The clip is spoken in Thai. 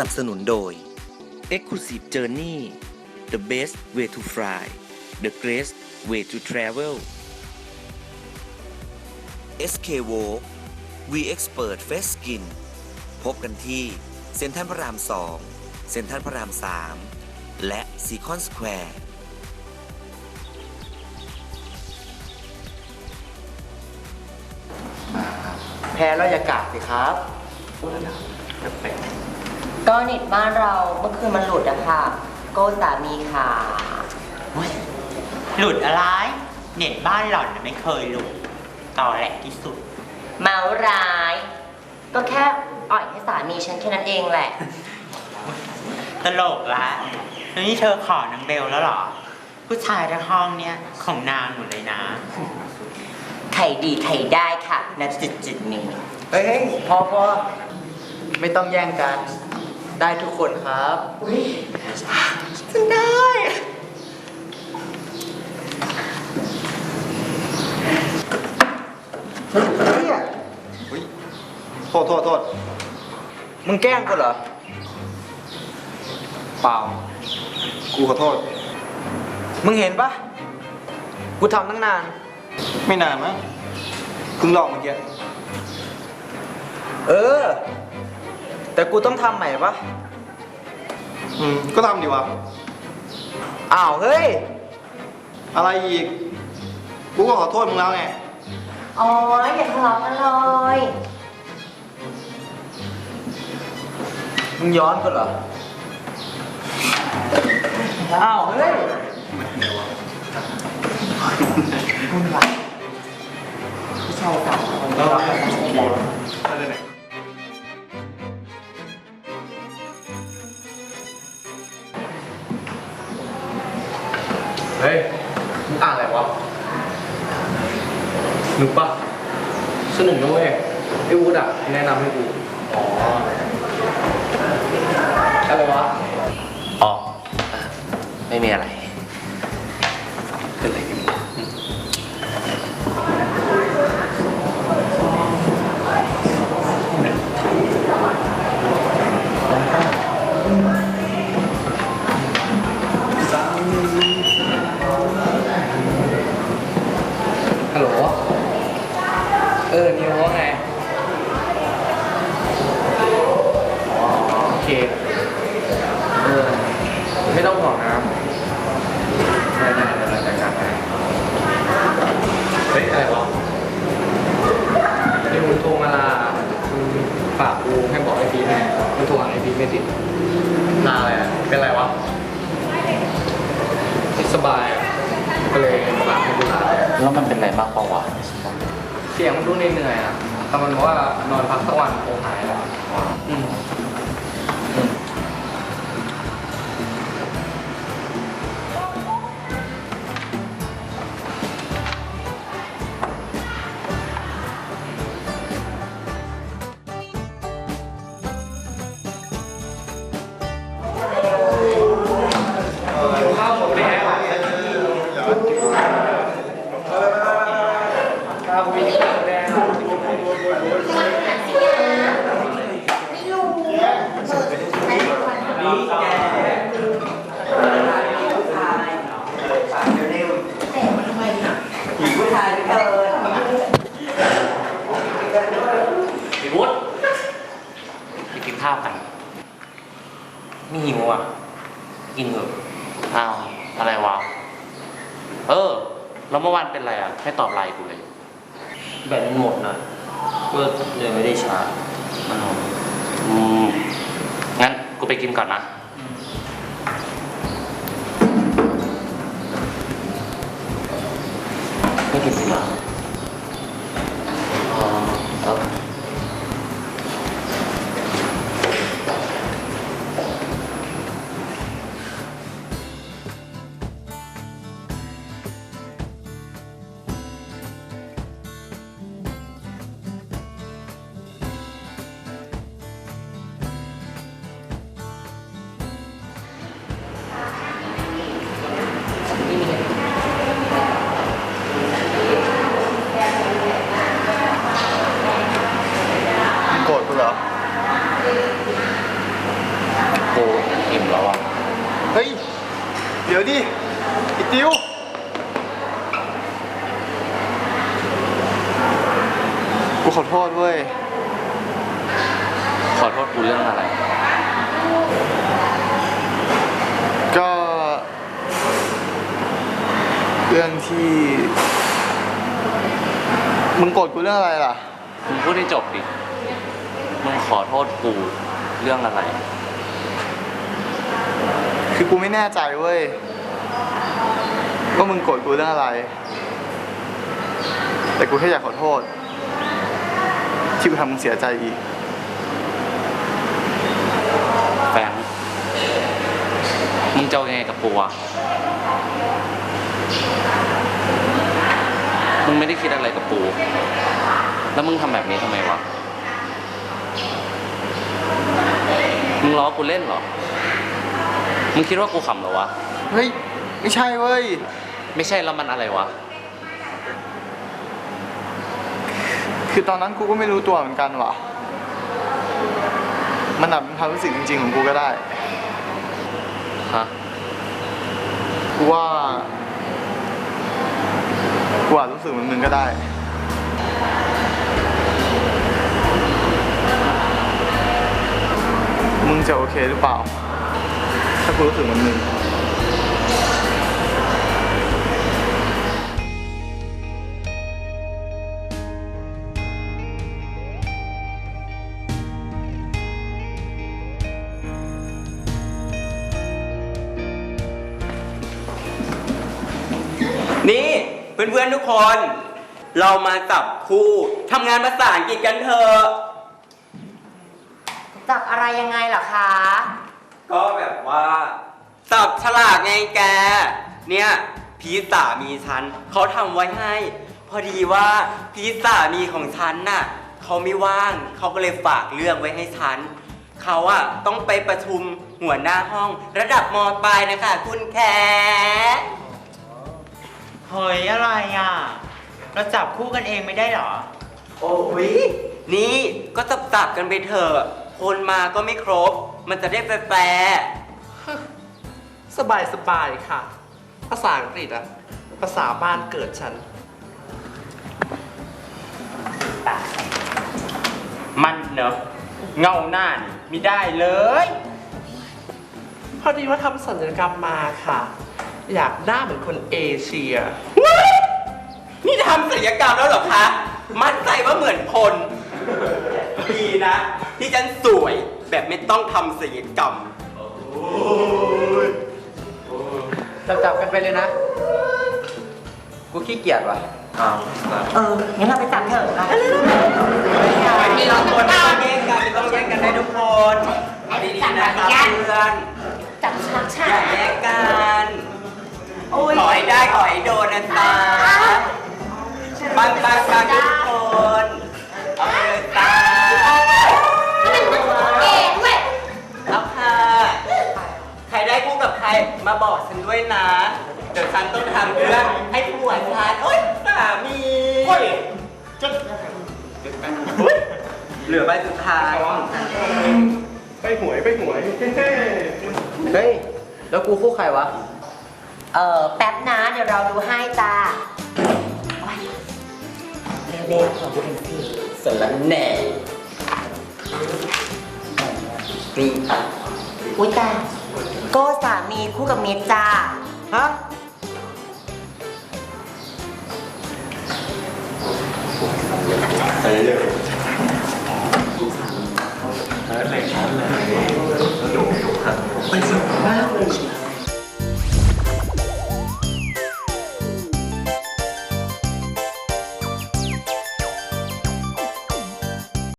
นับสนุนโดย Exclusive Journey The best way to fly The greatest way to travel SK w o We Expert Face Skin พบกันที่เซ็นทรัลพระราม 2 เซ็นทรัลพระราม 3 และซีคอนสแควร์แพ้แล้วอย่ากาดสิครับ ก็เน็ตบ้านเราเมื่อคืนมันหลุดอะค่ะ โก้สามีค่ะ หลุดอะไร เน็ตบ้านหล่อนน่ะไม่เคยหลุดต่อแหลกที่สุด เมาร้าย ก็แค่อ่อยให้สามีฉันแค่นั้นเองแหละ ตลกละแล้วนี่เธอขอนางเบลแล้วเหรอ ผู้ชายทั้งห้องเนี้ยของนางหมดเลยนะ ไข่ดีไข่ได้ค่ะณจุดจุดๆนี้ เฮ้ยพอพอไม่ต้องแย่งกัน ได้ทุกคนครับฉันได้เฮ้ยเนี่ยโทษโทษโทษมึงแกล้งกูเหรอ เปล่า กูขอโทษ มึงเห็นปะกูทำตั้งนาน ไม่นานมั้งเพิ่งลอกเมื่อกี้ เออ แต่กูต้องทำใหม่ปะอืมก็ทำดีวะ อ้าวเฮ้ย อะไรอีก กูก็ขอโทษมึงแล้วไง อ๋ออย่าทะเลาะกันเลยมึงย้อนกูเหรอ อ้าวเฮ้ย เฮ้ยมึงอ่านอะไรวะหนุกปะสนุกนะเว้ยไอ้วูดอะแนะนำให้กูอ๋ออะไรวะอ๋อเอ่อไม่มีอะไร เป็นอะไรกัน ฮัลโหล เออ นิวว่าไง อ๋อ โอเค เออ ไม่ต้องห่วงนะได้ได้เดี๋ยวเราจัดการให้เฮ้ย อะไรวะนี่มึงโทรมาลามึงฝากกูให้บอกไอพีแน่มึงโทรหาไอพีไม่ติดลาอะไรอะเป็นไรวะไม่สบายอะก็เลยฝากให้กูลา แล้วมันเป็นอะไรมากปะวะ เสียงมันดูเหนื่อยๆอะแต่มันบอกว่านอนพักสักวันคงหายแล้วอืมอืมข้าวหมดแล้วข้าวมีข้าวแล้ว พี่วุฒิไปกินข้าวกัน ไม่หิวอะ กินเถอะอ้าวอะไรวะ เออ แล้วเมื่อวานเป็นไรอะ ให้ตอบไลน์กูเลย แบตมันหมดนะก็เลยไม่ได้ชาร์จมันหมดอืมงั้นกูไปกินก่อนนะ ไม่กินสิเหรออ๋อเจิ๋วกูขอโทษเว้ย ขอโทษกูเรื่องอะไร ก็ เรื่องที่ มึงโกรธกูเรื่องอะไรล่ะ มึงพูดให้จบดิ มึงขอโทษกูเรื่องอะไร คือกูไม่แน่ใจเว้ย ว่ามึงโกรธกูเรื่องอะไร แต่กูแค่อยากขอโทษ ที่กูทำมึงเสียใจอีก แฟงมึงจะเอายังไงกับกูอะมึงไม่ได้คิดอะไรกับกู แล้วมึงทำแบบนี้ทำไมวะ มึงล้อกูเล่นเหรอ มึงคิดว่ากูขำเหรอวะ เฮ้ย ไม่ใช่เว้ย ไม่ใช่แล้วมันอะไรวะ คือตอนนั้นกูก็ไม่รู้ตัวเหมือนกันว่ะ มันอาจเป็นความรู้สึกจริงๆของกูก็ได้ ฮะ กูว่า กูอาจรู้สึกเหมือนมึงก็ได้ มึงจะโอเคหรือเปล่า ถ้ากูรู้สึกเหมือนมึง นี่ เพื่อนๆทุกคน เรามาจับคู่ทำงานภาษาอังกฤษกันเถอะจับอะไรยังไงเหรอคะ ก็แบบว่าจับฉลากไงแก เนี่ยพี่สามีฉันเขาทำไว้ให้ พอดีว่าพี่สามีของฉันน่ะเขาไม่ว่างเขาก็เลยฝากเรื่องไว้ให้ฉันเขาอะต้องไปประชุมหัวหน้าห้องระดับมปลายนะคะคุณแค เฮ้ยอะไรอะ เราจับคู่กันเองไม่ได้หรอ โอ้ยนี่ก็จับจับๆกันไปเถอะคนมาก็ไม่ครบ มันจะได้แฟร์ๆสบายสบายๆค่ะ ภาษาอังกฤษอะภาษาบ้านเกิดฉัน มันเนอะเงาหน้านี่ไม่ได้เลย พอดีว่าทำสัญญกรรมมาค่ะ อยากหน้าเหมือนคนเอเชีย นี่ทำศัลยกรรมแล้วเหรอคะ มั่นใจว่าเหมือนคนดีนะ ที่ฉันสวยแบบไม่ต้องทำศัลยกรรม จับจับๆกันไปเลยนะ กูขี้เกียจว่ะ เออ งั้นเราไปจับเถอะไปไม่ต้องคนไม่ต้องแย่งกันไม่ต้องแย่งกันได้ทุกคนเอาดีๆนะครับเพื่อนจับฉลากฉาอย่าแย่งกัน ขอให้ได้ขอให้โดนนะจ๊ะปังปังปังทุกคนเอาไปเลยจ้าเอ๋ด้วยเอาค่ะใครได้คู่กับใครมาบอกฉันด้วยนะ เดี๋ยวฉันต้องทำเรื่องให้ผัวฉันโอ๊ยสามีอุ๊ยเหลือใบสุดท้ายไปหวยไปหวย เฮ้ย แล้วกูคู่ใครวะ เออแป๊บนะเดี๋ยวเราดูให้จ้าโอ๊เร็วๆขอดูหนที่สิสลันแน่นี่อุ้ยตาก็สามีคู่กับเมดจ้าฮะใส่เยอะ